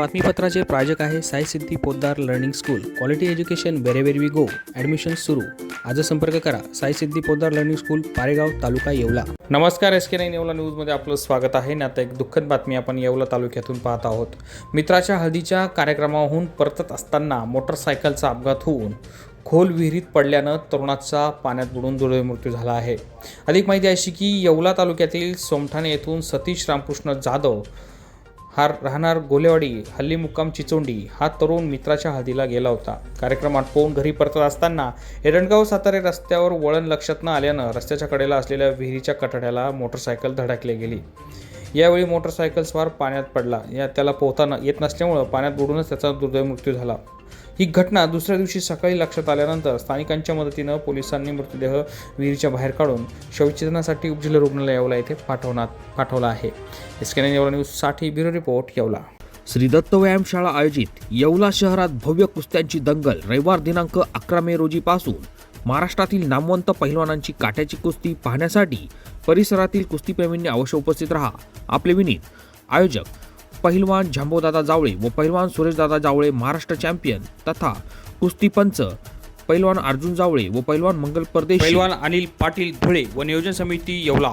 बातमीपत्राचे प्रायोजक आहे Sai Siddhi Poddar learning school. Quality education wherever we go admission सुरू. आज संपर्क करा. साई सिद्धी पोद्दार लर्निंग स्कूल पारेगाव तालुका येवला. नमस्कार एस के नाईन येवला न्यूजमध्ये आपलं स्वागत आहे. ना आता एक दुःखद बातमी आपण येवला तालुक्यातून पाहत आहोत. मित्राच्या हळदीच्या कार्यक्रमाहून परतत असताना मोटरसायकलचा अपघात होऊन खोल विहिरीत पडल्यानं तरुणाचा पाण्यात बुडून दुर्दैवी मृत्यू झाला आहे. अधिक माहिती अशी की येवला तालुक्यातील सोमठाणे येथून सतीश रामकृष्ण जाधव हा राहणार गोलेवाडी हल्ली मुक्काम चिचोंडी हा तरुण मित्राच्या हळदीला गेला होता. कार्यक्रम पोहून घरी परतत असताना एरणगाव सातारे रस्त्यावर वळण लक्षात न आल्यानं रस्त्याच्या कडेला असलेल्या विहिरीच्या कठड्याला मोटरसायकल धडकली गेली. यावेळी मोटरसायकल स्वार पाण्यात पडला. या त्याला पोहताना येत नसल्यामुळं पाण्यात बुडूनच त्याचा दुर्दैव मृत्यू झाला. ही घटना दुसऱ्या दिवशी सकाळी लक्षात आल्यानंतर स्थानिकांच्या मदतीनं पोलिसांनी मृतदेह विहिरीच्या बाहेर काढून शवविच्छेदनासाठी उपजिल्हा रुग्णालय येवला येथे पाठवण्यात पाठवला आहे. एस येवला न्यूजसाठी ब्युरो रिपोर्ट येवला. श्री दत्त व्यायामशाळा आयोजित येवला शहरात भव्य कुस्त्यांची दंगल रविवार दिनांक अकरा मे रोजीपासून महाराष्ट्रातील नामवंत पहिलवानांची काट्याची कुस्ती पाहण्यासाठी परिसरातील कुस्तीप्रेमींनी अवश्य उपस्थित राहा. आपले विनीत आयोजक पहिलवान झांबोदादा जावळे व पहिलवान सुरेशदादा जावळे महाराष्ट्र चॅम्पियन तथा कुस्तीपंच पहिलवान अर्जुन जावळे व पहिलवान मंगल परदेश. पैलवान अनिल पाटील धुळे व नियोजन समिती येवला.